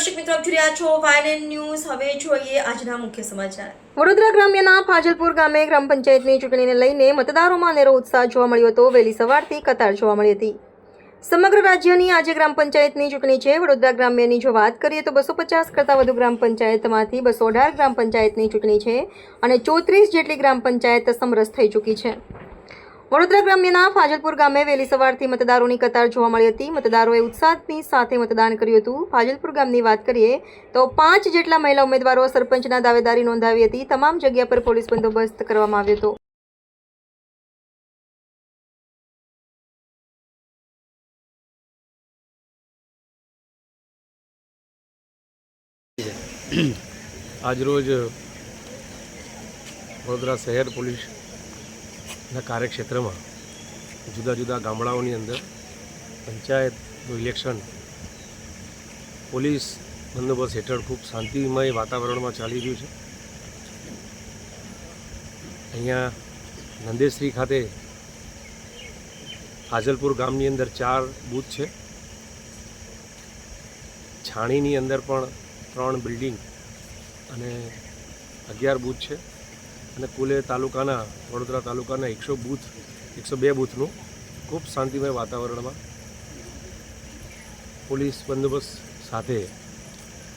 દર્શક મિત્રો, આપ જોઈ છો વાયલેન્ડ ન્યૂઝ હવે જોઈએ આજના મુખ્ય સમાચાર. વડોદરા ગ્રામ્યના ફાજલપુર ગામે ગ્રામ પંચાયતની ચૂંટણીને લઈને મતદારોમાં અનેરો ઉત્સાહ જોવા મળ્યો હતો. વહેલી સવારથી કતાર જોવા મળી હતી. સમગ્ર રાજ્યની આજે ગ્રામ પંચાયતની ચૂંટણી છે. વડોદરા ગ્રામ્યની જો વાત કરીએ તો બસો પચાસ કરતાં વધુ ગ્રામ પંચાયતમાંથી બસો અઢાર ગ્રામ પંચાયતની ચૂંટણી છે અને ચોત્રીસ જેટલી ગ્રામ પંચાયત સમરસ થઈ ચૂકી છે. વડોદરા ગ્રામ્યના ફાજલપુર ગામે વહેલી સવારથી મતદારોની કતાર જોવા મળી હતી. મતદારોએ ઉત્સાહની સાથે મતદાન કર્યું હતું. ફાજલપુર ગામની વાત કરીએ તો પાંચ જેટલા મહિલા ઉમેદવારો સરપંચના દાવેદારી નોંધાવી હતી. તમામ જગ્યા પર પોલીસ બંદોબસ્ત કરવામાં આવ્યો હતો. આજરોજ વડોદરા શહેર પોલીસના કાર્યક્ષેત્રમાં જુદા જુદા ગામડાઓની અંદર પંચાયતનું ઇલેક્શન પોલીસ બંદોબસ્ત હેઠળ ખૂબ શાંતિમય વાતાવરણમાં ચાલી રહ્યું છે. અહીંયા નંદેશ્રી ખાતે હાજલપુર ગામની અંદર ચાર બૂથ છે. છાણીની અંદર પણ ત્રણ બિલ્ડિંગ અને અગિયાર બૂથ છે. અને કુલે તાલુકાના, વડોદરા તાલુકાના એકસો બૂથ, એકસો બે બૂથનું ખૂબ શાંતિમય વાતાવરણમાં પોલીસ બંદોબસ્ત સાથે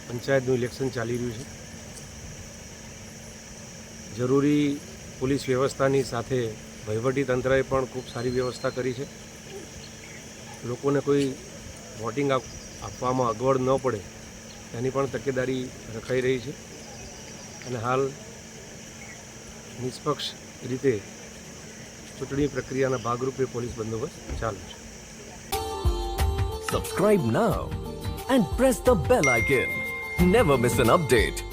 પંચાયતનું ઇલેક્શન ચાલી રહ્યું છે. જરૂરી પોલીસ વ્યવસ્થાની સાથે વહીવટી તંત્રએ પણ ખૂબ સારી વ્યવસ્થા કરી છે. લોકોને કોઈ વોટિંગ આપ- આપવામાં અગવડ ન પડે, એની પણ તકેદારી રખાઈ રહી છે. અને હાલ નિષ્પક્ષ રીતે ચૂંટણી પ્રક્રિયાના ભાગરૂપે પોલીસ બંદોબસ્ત ચાલુ છે Subscribe now and press the bell icon. Never miss an update.